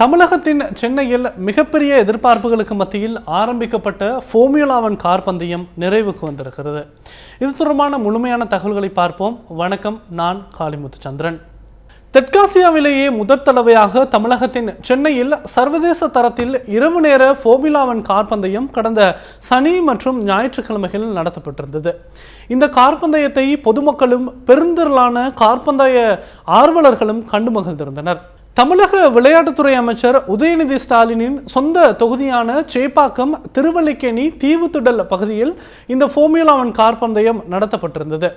தமிழகத்தின் சென்னையில் மிகப்பெரிய எதிர்பார்ப்புகளுக்கு மத்தியில் ஆரம்பிக்கப்பட்ட ஃபோமியூலாவன் கார் பந்தயம் நிறைவுக்கு வந்திருக்கிறது. இது தொடர்பான முழுமையான தகவல்களை பார்ப்போம். வணக்கம் நான் காளிமுத்து சந்திரன். தெற்காசியாவிலேயே முதற் தடவையாக தமிழகத்தின் சென்னையில் சர்வதேச தரத்தில் இரவு நேர ஃபோமிலாவன் கார் பந்தயம் கடந்த சனி மற்றும் ஞாயிற்றுக்கிழமைகளில் நடத்தப்பட்டிருந்தது. இந்த கார் பந்தயத்தை பொதுமக்களும் பெருந்திரளான கார்பந்தய ஆர்வலர்களும் கண்டு மகிழ்ந்திருந்தனர். தமிழக விளையாட்டுத்துறை அமைச்சர் உதயநிதி ஸ்டாலினின் சொந்த தொகுதியான சேப்பாக்கம் திருவல்லிக்கேணி தீவுத்துடல் பகுதியில் இந்த ஃபோமியூலா ஒன் கார் பந்தயம் நடத்தப்பட்டிருந்தது.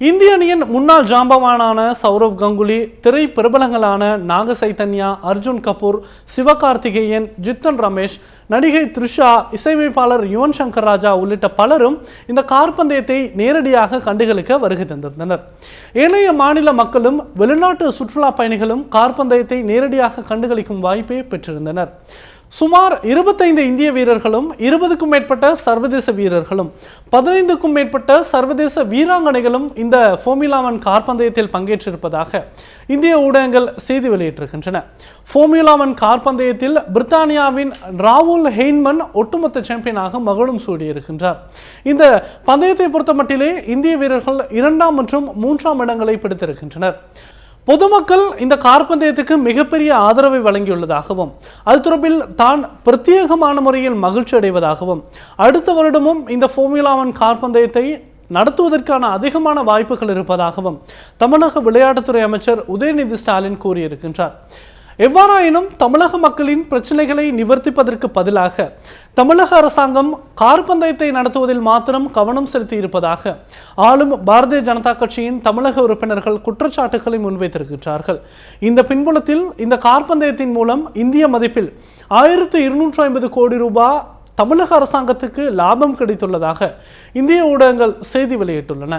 இந்திய அணியின் முன்னாள் ஜாம்பவானான சௌரவ் கங்குலி திரை பிரபலங்களான நாக சைத்தன்யா அர்ஜுன் கபூர் சிவகார்த்திகேயன் ஜித்தன் ரமேஷ் நடிகை த்ரிஷா இசையமைப்பாளர் யுவன் சங்கர் ராஜா உள்ளிட்ட பலரும் இந்த கார்பந்தயத்தை நேரடியாக கண்டுகளிக்க வருகை தந்திருந்தனர். ஏனைய மாநில மக்களும் வெளிநாட்டு சுற்றுலா பயணிகளும் கார்பந்தயத்தை நேரடியாக கண்டுகளிக்கும் வாய்ப்பை பெற்றிருந்தனர். சுமார் இருபத்தைந்து இந்திய வீரர்களும் இருபதுக்கும் மேற்பட்ட சர்வதேச வீரர்களும் பதினைந்துக்கும் மேற்பட்ட சர்வதேச வீராங்கனைகளும் இந்த ஃபோமியூலா ஒன் கார் பந்தயத்தில் பங்கேற்றிருப்பதாக இந்திய ஊடகங்கள் செய்தி வெளியிட்டிருக்கின்றன. ஃபோமியூலா ஒன் கார் பந்தயத்தில் பிரித்தானியாவின் ராகுல் ஹெய்ன்மன் ஒட்டுமொத்த சாம்பியனாக மகளும் சூடியிருக்கின்றார். இந்த பந்தயத்தை பொறுத்தமட்டிலே இந்திய வீரர்கள் இரண்டாம் மற்றும் மூன்றாம் இடங்களை பிடித்திருக்கின்றனர். பொதுமக்கள் இந்த கார்பந்தயத்துக்கு மிகப்பெரிய ஆதரவை வழங்கியுள்ளதாகவும் அது தொடர்பில் தான் பிரத்யேகமான முறையில் மகிழ்ச்சி அடைவதாகவும் அடுத்த வருடமும் இந்த ஃபோமியூலா ஒன் கார்பந்தயத்தை நடத்துவதற்கான அதிகமான வாய்ப்புகள் இருப்பதாகவும் தமிழக விளையாட்டுத்துறை அமைச்சர் உதயநிதி ஸ்டாலின் கூறியிருக்கின்றார். எவ்வாறாயினும் தமிழக மக்களின் பிரச்சனைகளை நிவர்த்திப்பதற்கு பதிலாக தமிழக அரசாங்கம் கார்பந்தயத்தை நடத்துவதில் மாத்திரம் கவனம் செலுத்தி இருப்பதாக ஆளும் பாரதிய ஜனதா கட்சியின் தமிழக உறுப்பினர்கள் குற்றச்சாட்டுகளை முன்வைத்திருக்கின்றார்கள் இந்த பின்புலத்தில் இந்த கார்பந்தயத்தின் மூலம் இந்திய மதிப்பில் ஆயிரத்து இருநூற்று ஐம்பது கோடி ரூபாய் தமிழக அரசாங்கத்துக்கு லாபம் கிடைத்துள்ளதாக இந்திய ஊடகங்கள் செய்தி வெளியிட்டுள்ளன.